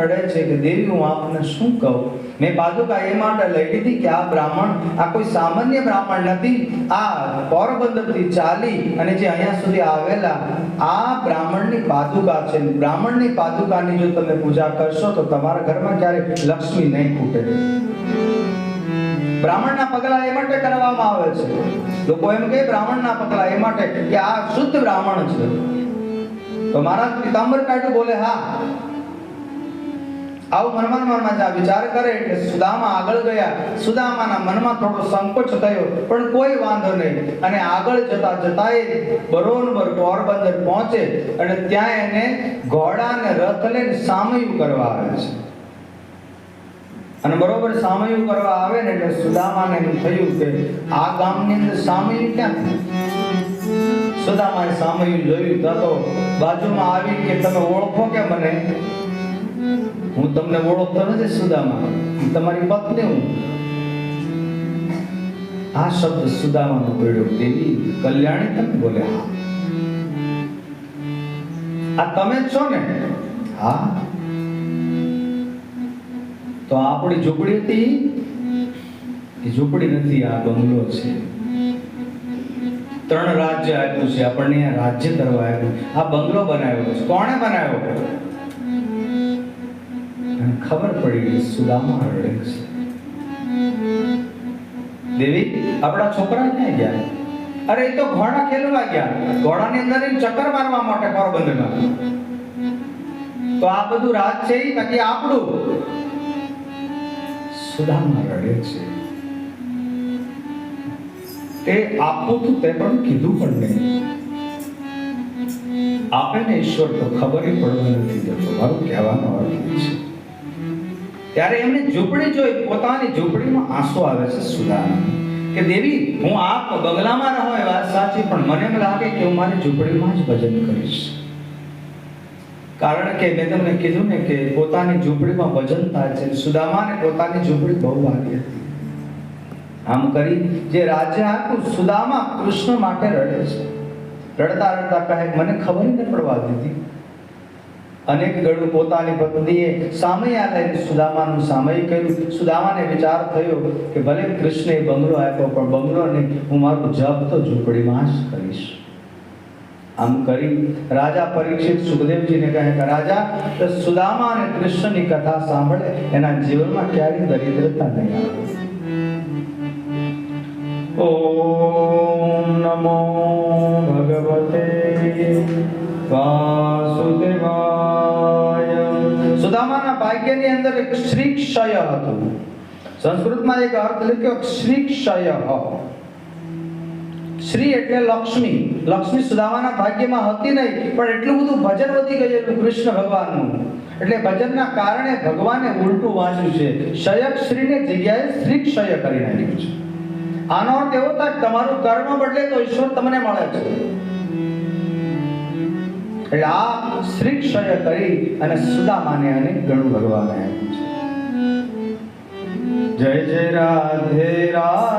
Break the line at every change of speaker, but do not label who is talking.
રડે છે કે દેવી, હું આપને શું કહું? મેં પાદુકા એ માટે લઈ લીધી કે આ બ્રાહ્મણ, આ કોઈ સામાન્ય બ્રાહ્મણ નથી. આ પોરબંદરથી ચાલી અને જે અહીંયા સુધી આવેલા, આ બ્રાહ્મણની પાદુકા છે. બ્રાહ્મણની પાદુકાની જો તમે પૂજા કરશો તો તમારા ઘરમાં ક્યારે લક્ષ્મી નહીં ફૂટે બ્રાહ્મણના પગલા એ માટે કરવામાં આવે છે. લોકો એમ કે બ્રાહ્મણના પગલા એ માટે કે આ શુદ્ધ બ્રાહ્મણ છે. તો મારા પિતાંબર કાઢ્યું, બોલે, હા આવું મનમાં મનમાં જ્યાં વિચાર કરે એટલે સુદામા આગળ ગયા. સુદામાના મનમાં થોડો સંકોચ થયો, પણ કોઈ વાંધો નહીં. અને આગળ જતા જતા એ બરોબર પોરબંદર પહોંચે અને ત્યાં એને ઘોડા અને રથ લઈને સામયું કરવા આવે છે. અને બરોબર સામયું કરવા આવે ને એટલે સુદામાને એમ થયું કે આ ગામની અંદર સામયું ક્યાં? સુદામાએ સામયું જોયું તો બાજુમાં આવી કે તમે ઓળખો કે મને? હું તમને ઓળખતો નથી સુદામા તમારી પત્ની હું. આ શબ્દ સુદામાનો પ્રયોગ દેવી કલ્યાણી તમે બોલે આ તમે છો ને? હા. તો આપણી ઝૂંપડી હતી? એ ઝૂંપડી નથી, આ બંગલો છે. ત્રણ રાજ્ય આપ્યું છે, આપણને રાજ્ય કરવા આપ્યું આ બંગલો બનાવ્યો છે. કોણે બનાવ્યો? અને ખબર પડી કે સુદામા રડે છે. દેવી, આપણા છોકરા ક્યાં ગયા? અરે, એ તો ઘોડા ખેલવા ગયા. ઘોડાની અંદર એને ચક્કર મારવા માટે પોરબંદરમાં. તો આ બધું રાત છે ઈ? બાકી આપણું? સુદામા રડે છે. એ આપવું તું તે પણ કીધું પણ નહીં. આપે ને ઈશ્વર તો ખબર પડવા નથી જતો મારું કહેવાનો અર્થ એ છે. ત્યારે એમને ઝૂંપડી જોઈ પોતાની ઝૂંપડીમાં આંસુ આવે છે સુદામા કે દેવી, હું આપ બંગલામાં રહો એ વાત સાચી, પણ મને એમ લાગે કે હું મારી ઝૂંપડીમાં જ ભજન કરીશ. કારણ કે મેં તમને કીધું ને કે પોતાની ઝૂંપડીમાં ભજન થાય છે. સુદામાને પોતાની ઝૂંપડી બહુ વાગી હતી. આમ કરી જે રાજ્ય આખું સુદામા કૃષ્ણ માટે રડે છે. રડતા રડતા કહે, મને ખબર ન પડવા દીધી. અનેક ગળું પોતાની પત્નીએ સામયા લઈને સુદામાનું સામય કર્યું. સુદામાને વિચાર થયો કે ભલે કૃષ્ણે બંગલો આપ્યો, પણ બંગલો નહીં હું મારો જપ તો ઝૂંપડીમાં જ કરીશ. આમ કરી રાજા પરીક્ષિત સુખદેવજીને કહે કે, રાજા, તો સુદામા અને કૃષ્ણની કથા સાંભળે. એના જીવનમાં ક્યારેય દરિદ્રતા નહીં આવે. ઓમ નમો ભગવતે વાસુદેવાય. ભાગ્યની અંદર એક શ્રી ક્ષય હતું. સંસ્કૃતમાં એક અર્થ લખ્યો શ્રી ક્ષય શ્રી એટલે લક્ષ્મી. લક્ષ્મી સુદામાના ભાગ્યમાં હતી નહીં, પણ એટલું બધું ભજન વધી ગયેલું કૃષ્ણ ભગવાનનું. એટલે ભજનના કારણે ભગવાને ઉલટું વાંચ્યું છે. ક્ષયક શ્રીને જગ્યાએ શ્રી ક્ષય કરી નાખ્યું છે. આનો અર્થ એવો થાય તમારું કર્મ બદલે તો ઈશ્વર તમને મળે છે. એટલે આ શ્રી ક્ષય કરી અને સુદામાને અને ગણું ભગવાને આપ્યું છે. જય જય રાધે રાધે.